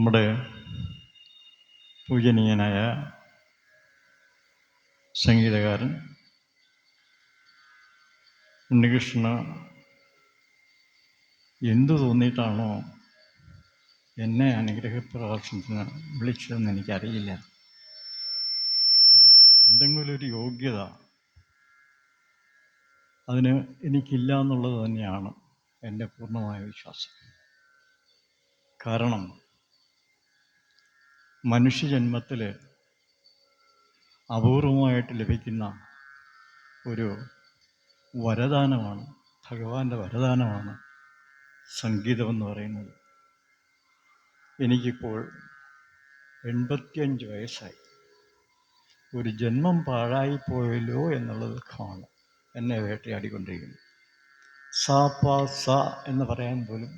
നമ്മുടെ പൂജനീയനായ സംഗീതകാരൻ ഉണ്ണികൃഷ്ണ എന്തു തോന്നിയിട്ടാണോ എന്നെ അനുഗ്രഹപ്രകാശത്തിന് വിളിച്ചതെന്ന് എനിക്കറിയില്ല. എന്തെങ്കിലും ഒരു യോഗ്യത അതിന് എനിക്കില്ല എന്നുള്ളത് തന്നെയാണ് എന്റെ പൂർണമായ വിശ്വാസം. കാരണം മനുഷ്യജന്മത്തിൽ അപൂർവമായിട്ട് ലഭിക്കുന്ന ഒരു വരദാനമാണ് ഭഗവാന്റെ വരദാനമാണ് സംഗീതമെന്ന് പറയുന്നത്. എനിക്കിപ്പോൾ എൺപത്തിയഞ്ച് വയസ്സായി. ഒരു ജന്മം പാഴായിപ്പോയല്ലോ എന്നുള്ളത് കാണും. എന്നെ വേട്ടയാടിക്കൊണ്ടിരിക്കുന്നു. സ പ സ എന്ന് പറയാൻ പോലും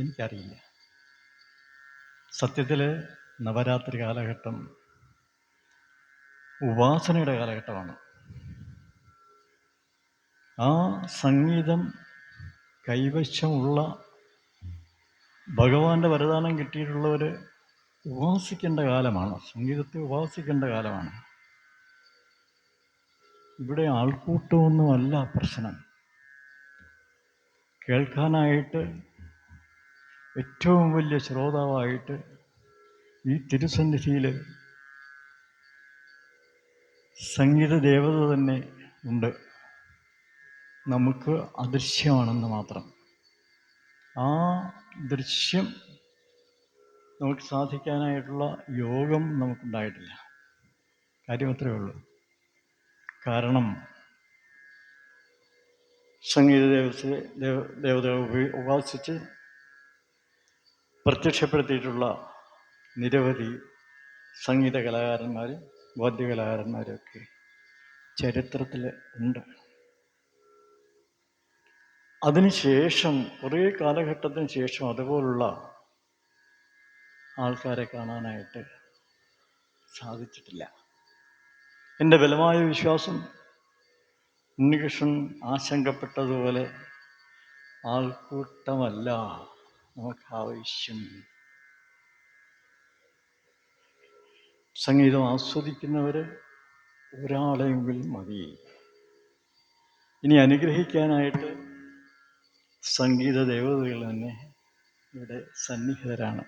എനിക്കറിയില്ല. സത്യത്തിൽ നവരാത്രി കാലഘട്ടം ഉപാസനയുടെ കാലഘട്ടമാണ്. ആ സംഗീതം കൈവശമുള്ള ഭഗവാന്റെ വരദാനം കിട്ടിയിട്ടുള്ളവർ ഉപാസിക്കേണ്ട കാലമാണ്. സംഗീതത്തെ ഉപാസിക്കേണ്ട കാലമാണ്. ഇവിടെ ആൾക്കൂട്ടമൊന്നുമല്ല പ്രശ്നം. കേൾക്കാനായിട്ട് ഏറ്റവും വലിയ ശ്രോതാവായിട്ട് ഈ തിരുസന്നിധിയിൽ സംഗീത ദേവത തന്നെ ഉണ്ട്. നമുക്ക് അദൃശ്യമാണെന്ന് മാത്രം. ആ ദൃശ്യം നമുക്ക് സാധിക്കാനായിട്ടുള്ള യോഗം നമുക്കുണ്ടായിട്ടില്ല. കാര്യം അത്രയേ ഉള്ളൂ. കാരണം സംഗീത ദേവത്തെ ദേവ ഉപ- ഉപാസിച്ച് പ്രത്യക്ഷപ്പെടുത്തിയിട്ടുള്ള നിരവധി സംഗീത കലാകാരന്മാർ വാദ്യകലാകാരന്മാരൊക്കെ ചരിത്രത്തിൽ ഉണ്ട്. അതിനുശേഷം കുറേ കാലഘട്ടത്തിന് ശേഷം അതുപോലുള്ള ആൾക്കാരെ കാണാനായിട്ട് സാധിച്ചിട്ടില്ല. എന്റെ ബലമായ വിശ്വാസം ഉണ്ണികൃഷ്ണൻ ആശങ്കപ്പെട്ടതുപോലെ ആൾക്കൂട്ടമല്ല നമുക്ക് ആവശ്യം സംഗീതം ആസ്വദിക്കുന്നവർ ഒരാളെങ്കിൽ മതി. ഇനി അനുഗ്രഹിക്കാനായിട്ട് സംഗീത ദേവതകൾ തന്നെ ഇവിടെ സന്നിഹിതരാണ്.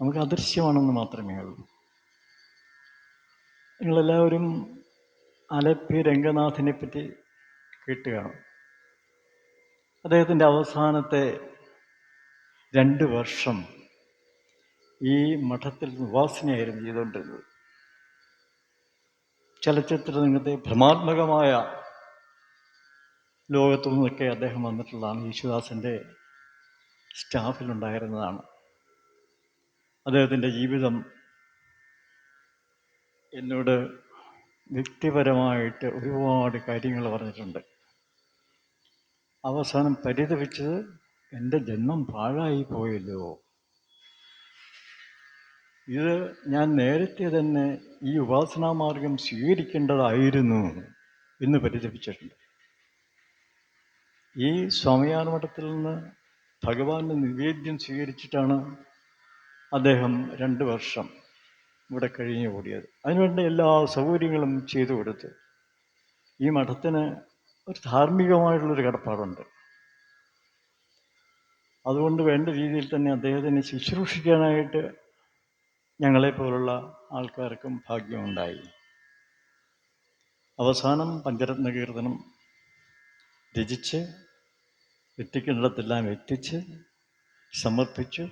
നമുക്ക് അദൃശ്യമാണെന്ന് മാത്രമേ ഉള്ളൂ. നിങ്ങളെല്ലാവരും അലപ്പി രംഗനാഥിനെ പറ്റി കേട്ട് കാണും. അദ്ദേഹത്തിന്റെ അവസാനത്തെ രണ്ട് വർഷം ഈ മഠത്തിൽ ഉപാസനയായിരുന്നു ചെയ്തുകൊണ്ടിരുന്നത്. ചലച്ചിത്ര രംഗത്തെ ഭ്രമാത്മകമായ ലോകത്തു നിന്നൊക്കെ അദ്ദേഹം വന്നിട്ടുള്ളതാണ് യേശുദാസിന്റെ സ്റ്റാഫിലുണ്ടായിരുന്നതാണ്. അദ്ദേഹത്തിന്റെ ജീവിതം എന്നോട് വ്യക്തിപരമായിട്ട് ഒരുപാട് കാര്യങ്ങൾ പറഞ്ഞിട്ടുണ്ട്. അവസാനം പരിതപിച്ചത് എന്റെ ജന്മം പാഴായി പോയല്ലോ ഇത് ഞാൻ നേരത്തെ തന്നെ ഈ ഉപാസനാ മാർഗം സ്വീകരിക്കേണ്ടതായിരുന്നു എന്ന് പരിതപിച്ചിട്ടുണ്ട് ഈ സ്വാമിയാർ മഠത്തിൽ നിന്ന് ഭഗവാന്റെ നിവേദ്യം സ്വീകരിച്ചിട്ടാണ് അദ്ദേഹം രണ്ട് വർഷം ഇവിടെ കഴിഞ്ഞു കൂടിയത്. അതിനുവേണ്ട എല്ലാ സൗകര്യങ്ങളും ചെയ്തു കൊടുത്ത് ഈ മഠത്തിന് ഒരു ധാർമ്മികമായിട്ടുള്ളൊരു കടപ്പാടുണ്ട്. അതുകൊണ്ട് വേണ്ട രീതിയിൽ തന്നെ അദ്ദേഹത്തിനെ ശുശ്രൂഷിക്കാനായിട്ട് ഞങ്ങളെപ്പോലുള്ള ആൾക്കാർക്കും ഭാഗ്യമുണ്ടായി. അവസാനം പഞ്ചരത്ന കീർത്തനം രചിച്ച് എത്തിക്കുന്നിടത്തെല്ലാം എത്തിച്ച് സമർപ്പിച്ചു.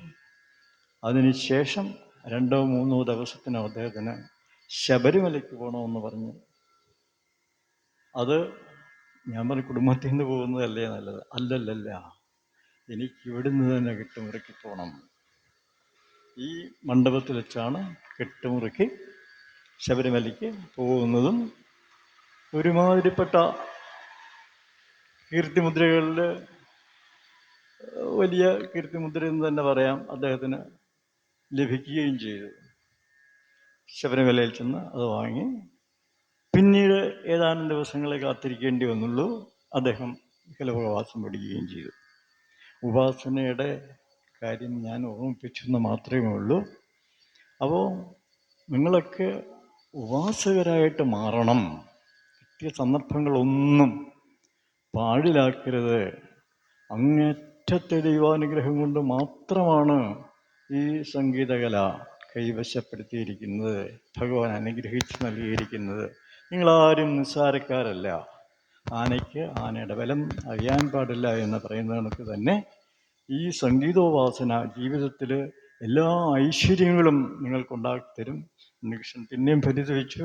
അതിനുശേഷം രണ്ടോ മൂന്നോ ദിവസത്തിനോ അദ്ദേഹത്തിന് ശബരിമലയ്ക്ക് പോകണമെന്ന് പറഞ്ഞു. അത് ഞാൻ പറഞ്ഞു കുടുംബത്തിൽ നിന്ന് പോകുന്നതല്ലേ നല്ലത്? അല്ലല്ലല്ല. എനിക്ക് ഇവിടുന്ന് തന്നെ ഇറക്കി പോകണം ഈ മണ്ഡപത്തിൽ വെച്ചാണ് കെട്ടുമുറുക്കി ശബരിമലയ്ക്ക് പോകുന്നതും ഒരുമാതിരിപ്പെട്ട കീർത്തിമുദ്രകളിൽ വലിയ കീർത്തിമുദ്ര എന്ന് തന്നെ പറയാം അദ്ദേഹത്തിന് ലഭിക്കുകയും ചെയ്തു. ശബരിമലയിൽ ചെന്ന് അത് വാങ്ങി പിന്നീട് ഏതാനും ദിവസങ്ങളെ കാത്തിരിക്കേണ്ടി വന്നുള്ളൂ. അദ്ദേഹം കലപവാസം പഠിക്കുകയും ചെയ്തു. ഉപാസനയുടെ കാര്യം ഞാൻ ഓർമ്മിപ്പിച്ചു എന്ന് മാത്രമേ ഉള്ളൂ. അപ്പോൾ നിങ്ങളൊക്കെ ഉപാസകരായിട്ട് മാറണം. കിട്ടിയ സന്ദർഭങ്ങളൊന്നും പാഴിലാക്കരുത്. അങ്ങേറ്റത്തെ ദൈവാനുഗ്രഹം കൊണ്ട് മാത്രമാണ് ഈ സംഗീതകല കൈവശപ്പെടുത്തിയിരിക്കുന്നത്. ഭഗവാൻ അനുഗ്രഹിച്ച് നൽകിയിരിക്കുന്നത്. നിങ്ങളാരും നിസ്സാരക്കാരല്ല. ആനയ്ക്ക് ആനയുടെ ബലം അറിയാൻ പാടില്ല എന്ന് പറയുന്ന കണക്ക് തന്നെ ഈ സംഗീതോപാസന ജീവിതത്തിൽ എല്ലാ ഐശ്വര്യങ്ങളും നിങ്ങൾക്കുണ്ടാക്കി തരും ഉണ്ണികൃഷ്ണൻ പിന്നെയും പരിതപിച്ചു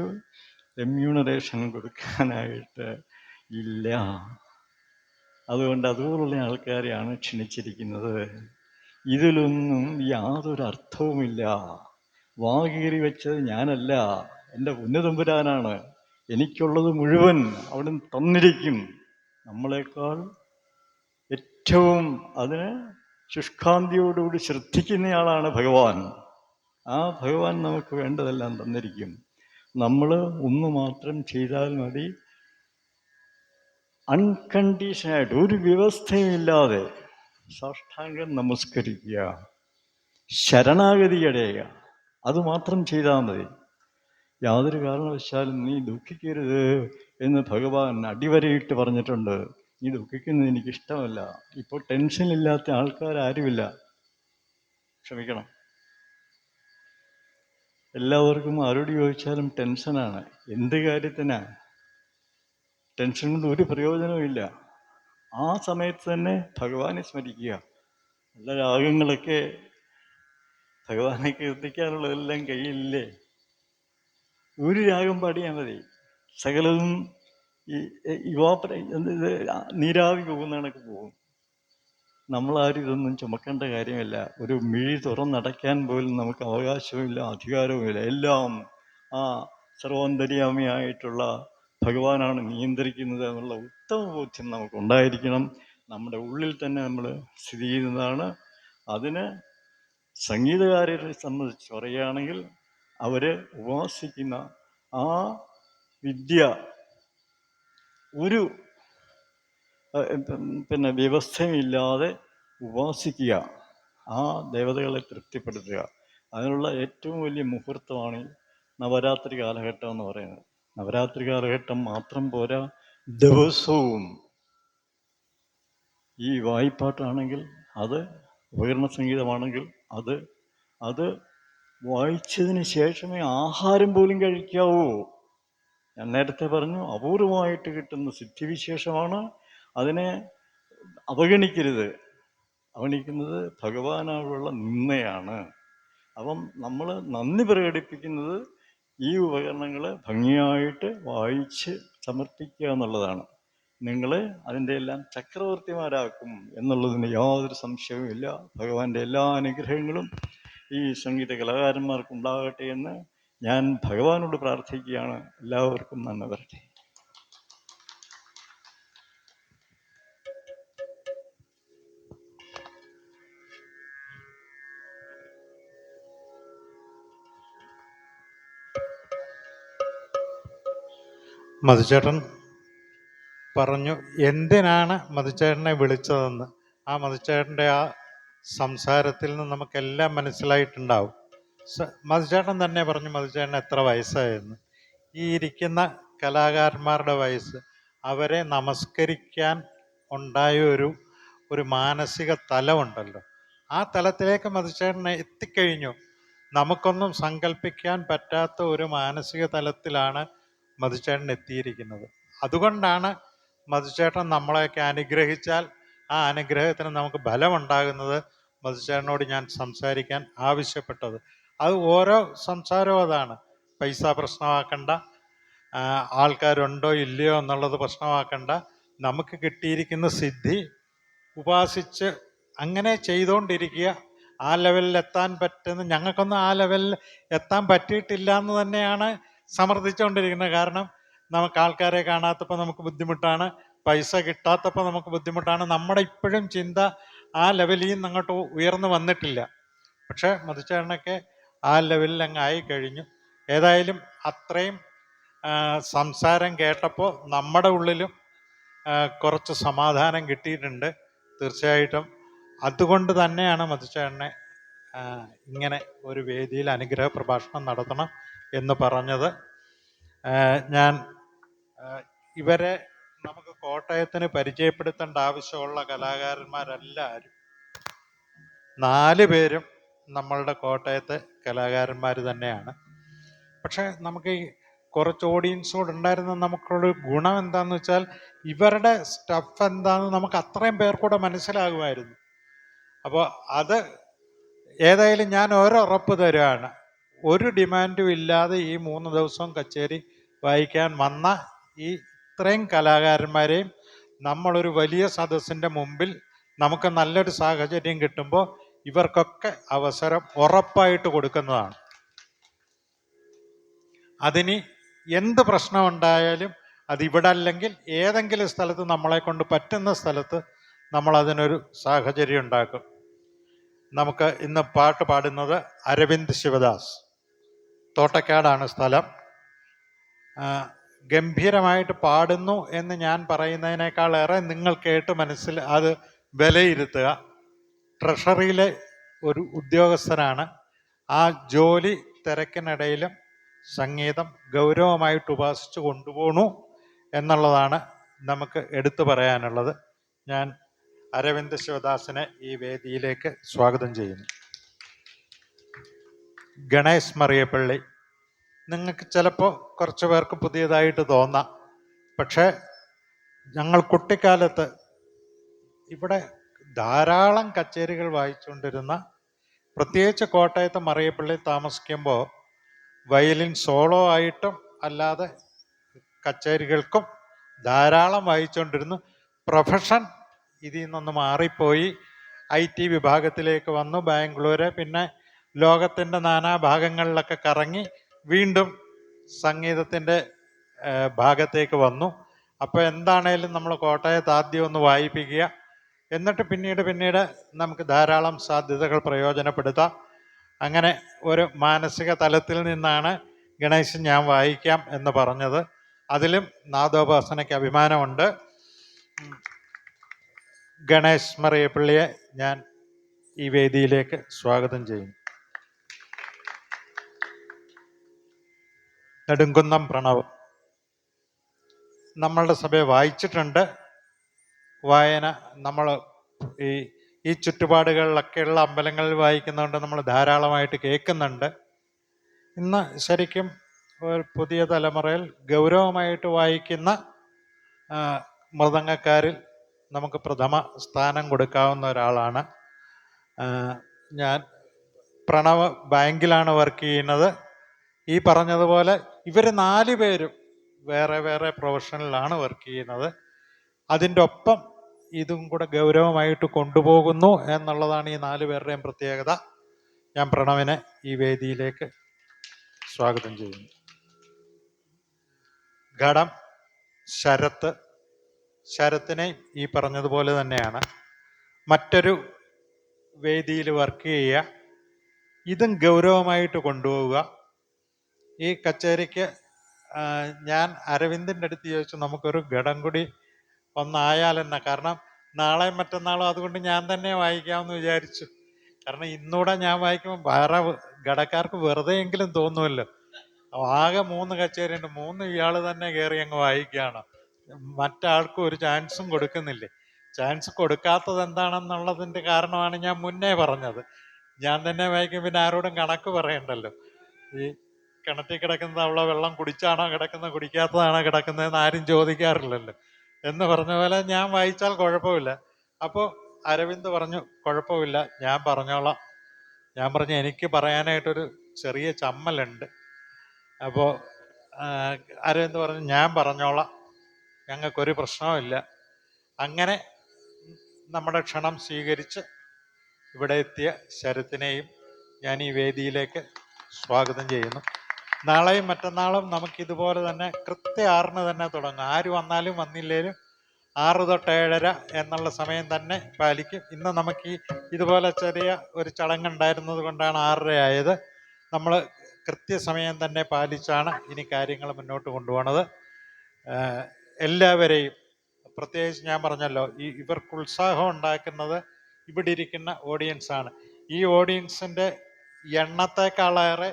റെമ്യൂണറേഷൻ കൊടുക്കാനായിട്ട് ഇല്ല. അതുകൊണ്ട് അതുപോലുള്ള ആൾക്കാരെയാണ് ക്ഷണിച്ചിരിക്കുന്നത്. ഇതിലൊന്നും യാതൊരു അർത്ഥവുമില്ല. വാകീറി വെച്ചത് ഞാനല്ല. എന്റെ ഉന്നതമ്പുരാനാണ് എനിക്കുള്ളത് മുഴുവൻ അവിടുന്ന് തന്നിരിക്കും. നമ്മളെക്കാൾ ഏറ്റവും അതിന് ശുഷ്കാന്തിയോടുകൂടി ശ്രദ്ധിക്കുന്നയാളാണ് ഭഗവാൻ. ആ ഭഗവാൻ നമുക്ക് വേണ്ടതെല്ലാം തന്നിരിക്കും. നമ്മൾ ഒന്ന് മാത്രം ചെയ്താൽ മതി. അൺകണ്ടീഷനായിട്ട് ഒരു വ്യവസ്ഥയുമില്ലാതെ സാഷ്ടാംഗം നമസ്കരിക്കുക. ശരണാഗതി അടയുക. അതുമാത്രം ചെയ്താൽ മതി. യാതൊരു കാരണവശാലും നീ ദുഃഖിക്കരുത് എന്ന് ഭഗവാൻ അടിവരയിട്ട് പറഞ്ഞിട്ടുണ്ട്. നീ ദുഃഖിക്കുന്നത് എനിക്കിഷ്ടമല്ല. ഇപ്പോൾ ടെൻഷനില്ലാത്ത ആൾക്കാരാരുമില്ല. ക്ഷമിക്കണം. എല്ലാവർക്കും ആരോട് ചോദിച്ചാലും ടെൻഷനാണ്. എന്ത് കാര്യത്തിനാ? ടെൻഷൻ കൊണ്ട് ഒരു പ്രയോജനവും ഇല്ല. ആ സമയത്ത് തന്നെ ഭഗവാനെ സ്മരിക്കുക. നല്ല രാഗങ്ങളൊക്കെ ഭഗവാനെ കീർത്തിക്കാനുള്ളതെല്ലാം കയ്യിലില്ലേ? ഒരു രാഗം പാടിയാൽ മതി. സകലതും ഈ യുവാപ്ര ഇത് നീരാവി പോകുന്ന കണക്ക് പോകും. നമ്മളാരും ഇതൊന്നും ചുമക്കേണ്ട കാര്യമില്ല. ഒരു മിഴി തുറന്നടയ്ക്കാൻ പോലും നമുക്ക് അവകാശവുമില്ല അധികാരവുമില്ല. എല്ലാം ആ സർവാന്തര്യാമിയായിട്ടുള്ള ഭഗവാനാണ് നിയന്ത്രിക്കുന്നത് എന്നുള്ള ഉത്തമ ബോധ്യം നമുക്ക് ഉണ്ടായിരിക്കണം നമ്മുടെ ഉള്ളിൽ തന്നെ നമ്മൾ സ്ഥിതി ചെയ്യുന്നതാണ്. അതിന് സംഗീതകാരെ സംബന്ധിച്ച് പറയുകയാണെങ്കിൽ അവർ ഉപാസിക്കുന്ന ആ വിദ്യ ഒരു പിന്നെ വ്യവസ്ഥയുമില്ലാതെ ഉപാസിക്കുക ആ ദേവതകളെ തൃപ്തിപ്പെടുത്തുക. അതിനുള്ള ഏറ്റവും വലിയ മുഹൂർത്തമാണ് നവരാത്രി കാലഘട്ടം എന്ന് പറയുന്നത്. നവരാത്രി കാലഘട്ടം മാത്രം പോരാ ദിവസവും. ഈ വായ്പാട്ടാണെങ്കിൽ അത് ഉപകരണ സംഗീതമാണെങ്കിൽ അത് അത് വായിച്ചതിന് ശേഷമേ ആഹാരം പോലും കഴിക്കാവൂ. ഞാൻ നേരത്തെ പറഞ്ഞു അപൂർവമായിട്ട് കിട്ടുന്ന സിദ്ധിവിശേഷമാണ് അതിനെ അവഗണിക്കരുത്. അവഗണിക്കുന്നത് ഭഗവാനോടുള്ള നിന്നയാണ് അപ്പം നമ്മൾ നന്ദി പ്രകടിപ്പിക്കുന്നത് ഈ ഉപകരണങ്ങൾ ഭംഗിയായിട്ട് വായിച്ച് സമർപ്പിക്കുക എന്നുള്ളതാണ്. നിങ്ങൾ അതിന്റെ എല്ലാം ചക്രവർത്തിമാരാക്കും എന്നുള്ളതിന് യാതൊരു സംശയവുമില്ല. ഭഗവാന്റെ എല്ലാ അനുഗ്രഹങ്ങളും ഈ സംഗീത കലാകാരന്മാർക്കുണ്ടാകട്ടെ എന്ന് ഞാൻ ഭഗവാനോട് പ്രാർത്ഥിക്കുകയാണ്. എല്ലാവർക്കും നന്ദി വരട്ടെ മധുചേട്ടൻ പറഞ്ഞു എന്തിനാണ് മധുചേട്ടനെ വിളിച്ചതെന്ന്? ആ മധുചേട്ടന്റെ ആ സംസാരത്തിൽ നിന്ന് നമുക്കെല്ലാം മനസ്സിലായിട്ടുണ്ടാവും. മധുചേട്ടൻ തന്നെ പറഞ്ഞു മധുചേട്ടൻ എത്ര വയസ്സായെന്ന്. ഈ ഇരിക്കുന്ന കലാകാരന്മാരുടെ വയസ്സ് അവരെ നമസ്കരിക്കാൻ ഉണ്ടായ ഒരു ഒരു മാനസിക തലമുണ്ടല്ലോ. ആ തലത്തിലേക്ക് മധുചേട്ടനെ എത്തിക്കഴിഞ്ഞു. നമുക്കൊന്നും സങ്കല്പിക്കാൻ പറ്റാത്ത ഒരു മാനസിക തലത്തിലാണ് മധുചേട്ടൻ എത്തിയിരിക്കുന്നത്. അതുകൊണ്ടാണ് മധുചേട്ടൻ നമ്മളെയൊക്കെ അനുഗ്രഹിച്ചാൽ ആ അനുഗ്രഹത്തിന് നമുക്ക് ഫലമുണ്ടാകുന്നത് മധുചേട്ടനോട് ഞാൻ സംസാരിക്കാൻ ആവശ്യപ്പെട്ടത്. അത് ഓരോ സംസാരവും അതാണ്. പൈസ പ്രശ്നമാക്കണ്ട. ആൾക്കാരുണ്ടോ ഇല്ലയോ എന്നുള്ളത് പ്രശ്നമാക്കണ്ട. നമുക്ക് കിട്ടിയിരിക്കുന്ന സിദ്ധി ഉപാസിച്ച് അങ്ങനെ ചെയ്തുകൊണ്ടിരിക്കുക ആ ലെവലിൽ എത്താൻ പറ്റുന്ന ഞങ്ങൾക്കൊന്നും ആ ലെവലിൽ എത്താൻ പറ്റിയിട്ടില്ല എന്ന് തന്നെയാണ് സമർത്ഥിച്ചുകൊണ്ടിരിക്കുന്നത്. കാരണം നമുക്ക് ആൾക്കാരെ കാണാത്തപ്പോൾ നമുക്ക് ബുദ്ധിമുട്ടാണ്. പൈസ കിട്ടാത്തപ്പോൾ നമുക്ക് ബുദ്ധിമുട്ടാണ്. നമ്മുടെ ഇപ്പോഴും ചിന്ത ആ ലെവലിൽ നിന്ന് അങ്ങോട്ട് ഉയർന്നു വന്നിട്ടില്ല. പക്ഷേ മധുചേട്ടനൊക്കെ ആ ലെവലിൽ അങ്ങ് ആയിക്കഴിഞ്ഞു. ഏതായാലും അത്രയും സംസാരം കേട്ടപ്പോൾ നമ്മുടെ ഉള്ളിലും കുറച്ച് സമാധാനം കിട്ടിയിട്ടുണ്ട്. തീർച്ചയായിട്ടും അതുകൊണ്ട് തന്നെയാണ് മധുചേട്ടനെ ഇങ്ങനെ ഒരു വേദിയിൽ അനുഗ്രഹ പ്രഭാഷണം നടത്തണം എന്ന് പറഞ്ഞത്. ഞാൻ ഇവരെ നമുക്ക് കോട്ടയത്തിന് പരിചയപ്പെടുത്തേണ്ട ആവശ്യമുള്ള കലാകാരന്മാരെല്ലാവരും നാല് പേരും നമ്മളുടെ കോട്ടയത്തെ കലാകാരന്മാർ തന്നെയാണ്. പക്ഷേ നമുക്ക് ഈ കുറച്ച് ഓഡിയൻസ് കൂടെ ഉണ്ടായിരുന്ന നമുക്കുള്ള ഗുണം എന്താണെന്ന് വെച്ചാൽ ഇവരുടെ സ്റ്റഫ് എന്താണെന്ന് നമുക്ക് അത്രയും പേർക്കൂടെ മനസ്സിലാകുമായിരുന്നു. അപ്പോൾ അത് ഏതായാലും ഞാൻ ഒരുറപ്പ് തരുവാണ്. ഒരു ഡിമാൻഡും ഇല്ലാതെ ഈ മൂന്ന് ദിവസവും കച്ചേരി വായിക്കാൻ വന്ന ഈ ഇത്രയും കലാകാരന്മാരെയും നമ്മളൊരു വലിയ സദസ്സിന്റെ മുമ്പിൽ നമുക്ക് നല്ലൊരു സാഹചര്യം കിട്ടുമ്പോൾ ഇവർക്കൊക്കെ അവസരം ഉറപ്പായിട്ട് കൊടുക്കുന്നതാണ്. അതിന് എന്ത് പ്രശ്നമുണ്ടായാലും അത് ഇവിടെ അല്ലെങ്കിൽ ഏതെങ്കിലും സ്ഥലത്ത് നമ്മളെ കൊണ്ട് പറ്റുന്ന സ്ഥലത്ത് നമ്മൾ അതിനൊരു സാഹചര്യം ഉണ്ടാക്കും. നമുക്ക് ഇന്ന് പാട്ട് പാടുന്നത് അരവിന്ദ് ശിവദാസ്. തോട്ടക്കാടാണ് സ്ഥലം. ഗംഭീരമായിട്ട് പാടുന്നു എന്ന് ഞാൻ പറയുന്നതിനേക്കാളേറെ നിങ്ങൾ കേട്ട് മനസ്സിൽ അത് വിലയിരുത്തുക. ട്രഷറിയിലെ ഒരു ഉദ്യോഗസ്ഥനാണ്. ആ ജോലി തിരക്കിനിടയിലും സംഗീതം ഗൗരവമായിട്ട് ഉപാസിച്ചു കൊണ്ടുപോണു എന്നുള്ളതാണ് നമുക്ക് എടുത്തു പറയാനുള്ളത്. ഞാൻ അരവിന്ദ് ശിവദാസിനെ ഈ വേദിയിലേക്ക് സ്വാഗതം ചെയ്യുന്നു. ഗണേശ് മറിയപ്പള്ളി നിങ്ങൾക്ക് ചിലപ്പോൾ കുറച്ച് പേർക്ക് പുതിയതായിട്ട് തോന്നാം. പക്ഷേ ഞങ്ങൾ കുട്ടിക്കാലത്ത് ഇവിടെ ധാരാളം കച്ചേരികൾ വായിച്ചുകൊണ്ടിരുന്ന പ്രത്യേകിച്ച് കോട്ടയത്ത് മറിയപ്പള്ളി താമസിക്കുമ്പോൾ വയലിൻ സോളോ ആയിട്ടും അല്ലാതെ കച്ചേരികൾക്കും ധാരാളം വായിച്ചുകൊണ്ടിരുന്നു. പ്രൊഫഷൻ ഇതിൽ നിന്നൊന്ന് മാറിപ്പോയി. ഐ ടി വിഭാഗത്തിലേക്ക് വന്നു ബാംഗ്ലൂര്. പിന്നെ ലോകത്തിന്റെ നാനാഭാഗങ്ങളിലൊക്കെ കറങ്ങി വീണ്ടും സംഗീതത്തിന്റെ ഭാഗത്തേക്ക് വന്നു. അപ്പോൾ എന്താണേലും നമ്മൾ കോട്ടയത്ത് ആദ്യം ഒന്ന് വായിപ്പിക്കുക. എന്നിട്ട് പിന്നീട് പിന്നീട് നമുക്ക് ധാരാളം സാധ്യതകൾ പ്രയോജനപ്പെടുത്താം. അങ്ങനെ ഒരു മാനസിക തലത്തിൽ നിന്നാണ് ഗണേശൻ ഞാൻ വായിക്കാം എന്ന് പറഞ്ഞത്. അതിലും നാദോപാസനയ്ക്ക് അഭിമാനമുണ്ട്. ഗണേശ് മറിയപ്പള്ളിയെ ഞാൻ ഈ വേദിയിലേക്ക് സ്വാഗതം ചെയ്യുന്നു. നെടുങ്കുന്നം പ്രണവ്. നമ്മളുടെ സഭയെ വായിച്ചിട്ടുണ്ട്. വായന നമ്മൾ ഈ ഈ ചുറ്റുപാടുകളിലൊക്കെയുള്ള അമ്പലങ്ങളിൽ വായിക്കുന്നതുകൊണ്ട് നമ്മൾ ധാരാളമായിട്ട് കേൾക്കുന്നുണ്ട്. ഇന്ന് ശരിക്കും ഒരു പുതിയ തലമുറയിൽ ഗൗരവമായിട്ട് വായിക്കുന്ന മൃദംഗക്കാരിൽ നമുക്ക് പ്രഥമ സ്ഥാനം കൊടുക്കാവുന്ന ഒരാളാണ്. ഞാൻ പ്രണവ് ബാങ്കിലാണ് വർക്ക് ചെയ്യുന്നത്. ഈ പറഞ്ഞതുപോലെ ഇവർ നാല് പേരും വേറെ വേറെ പ്രൊഫഷനിലാണ് വർക്ക് ചെയ്യുന്നത്. അതിന്റെ ഒപ്പം ഇതും കൂടെ ഗൗരവമായിട്ട് കൊണ്ടുപോകുന്നു എന്നുള്ളതാണ് ഈ നാല് പേരുടെയും പ്രത്യേകത. ഞാൻ പ്രണവിനെ ഈ വേദിയിലേക്ക് സ്വാഗതം ചെയ്യുന്നു. ഘടം ശരത്ത് ശരത്തിനെ ഈ പറഞ്ഞതുപോലെ തന്നെയാണ്. മറ്റൊരു വേദിയിൽ വർക്ക് ചെയ്യുക. ഇതും ഗൗരവമായിട്ട് കൊണ്ടുപോവുക. ഈ കച്ചേരിക്ക് ഞാൻ അരവിന്ദിന്റെ അടുത്ത് ചോദിച്ചു നമുക്കൊരു ഘടം കൂടി ഒന്നായാലെന്ന കാരണം നാളെ മറ്റന്നാളും അതുകൊണ്ട് ഞാൻ തന്നെ വായിക്കാമെന്ന് വിചാരിച്ചു. കാരണം ഇന്നൂടെ ഞാൻ വായിക്കുമ്പോൾ വേറെ ഘടക്കാർക്ക് വെറുതെയെങ്കിലും തോന്നുമല്ലോ ആകെ മൂന്ന് കച്ചേരി ഉണ്ട്. മൂന്ന് ഇയാൾ തന്നെ കയറി അങ്ങ് വായിക്കുകയാണ്. മറ്റാൾക്കും ഒരു ചാൻസും കൊടുക്കുന്നില്ലേ? ചാൻസ് കൊടുക്കാത്തത് എന്താണെന്നുള്ളതിന്റെ കാരണമാണ് ഞാൻ മുന്നേ പറഞ്ഞത്. ഞാൻ തന്നെ വായിക്കും പിന്നെ ആരോടും കണക്ക് പറയണ്ടല്ലോ. ഈ കിണറ്റിൽ കിടക്കുന്ന അവളെ വെള്ളം കുടിച്ചാണോ കിടക്കുന്നത് കുടിക്കാത്തതാണോ കിടക്കുന്നതെന്ന് ആരും ചോദിക്കാറില്ലല്ലോ. എന്ന് പറഞ്ഞ പോലെ ഞാൻ വായിച്ചാൽ കുഴപ്പമില്ല. അപ്പോ അരവിന്ദ് പറഞ്ഞു കുഴപ്പമില്ല ഞാൻ പറഞ്ഞോളാം. ഞാൻ പറഞ്ഞു എനിക്ക് പറയാനായിട്ടൊരു ചെറിയ ചമ്മലുണ്ട്. അപ്പോ അരവിന്ദ് പറഞ്ഞു ഞാൻ പറഞ്ഞോളാം. ഞങ്ങൾക്കൊരു പ്രശ്നവുമില്ല. അങ്ങനെ നമ്മുടെ ക്ഷണം സ്വീകരിച്ച് ഇവിടെ എത്തിയ ശരത്തിനെയും ഞാൻ ഈ വേദിയിലേക്ക് സ്വാഗതം ചെയ്യുന്നു. നാളെയും മറ്റന്നാളും നമുക്ക് ഇതുപോലെ തന്നെ കൃത്യ ആറിന് തന്നെ തുടങ്ങും. ആര് വന്നാലും വന്നില്ലേലും ആറ് തൊട്ട് ഏഴര എന്നുള്ള സമയം തന്നെ പാലിക്കും. ഇന്ന് നമുക്ക് ഈ ഇതുപോലെ ചെറിയ ഒരു ചടങ്ങുണ്ടായിരുന്നത് കൊണ്ടാണ് ആറര ആയത്. നമ്മൾ കൃത്യസമയം തന്നെ പാലിച്ചാണ് ഇനി കാര്യങ്ങൾ മുന്നോട്ട് കൊണ്ടുപോണത്. എല്ലാവരെയും പ്രത്യേകിച്ച് ഞാൻ പറഞ്ഞല്ലോ ഈ ഇവർക്ക് ഉത്സാഹം ഉണ്ടാക്കുന്നത് ഇവിടെ ഇരിക്കുന്ന ഓഡിയൻസാണ് ഈ ഓഡിയൻസിന്റെ എണ്ണത്തെക്കാളേറെ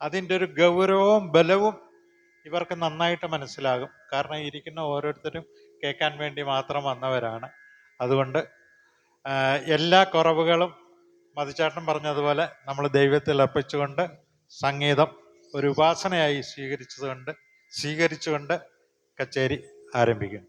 അതിന്റെ ഒരു ഗൗരവവും ബലവും ഇവർക്ക് നന്നായിട്ട് മനസ്സിലാകും. കാരണം ഇരിക്കുന്ന ഓരോരുത്തരും കേൾക്കാൻ വേണ്ടി മാത്രം വന്നവരാണ്. അതുകൊണ്ട് എല്ലാ കുറവുകളും മതിച്ചാട്ടം പറഞ്ഞതുപോലെ നമ്മൾ ദൈവത്തിൽ അർപ്പിച്ചുകൊണ്ട് സംഗീതം ഒരു ഉപാസനയായി സ്വീകരിച്ചതുകൊണ്ട് സ്വീകരിച്ചുകൊണ്ട് കച്ചേരി ആരംഭിക്കും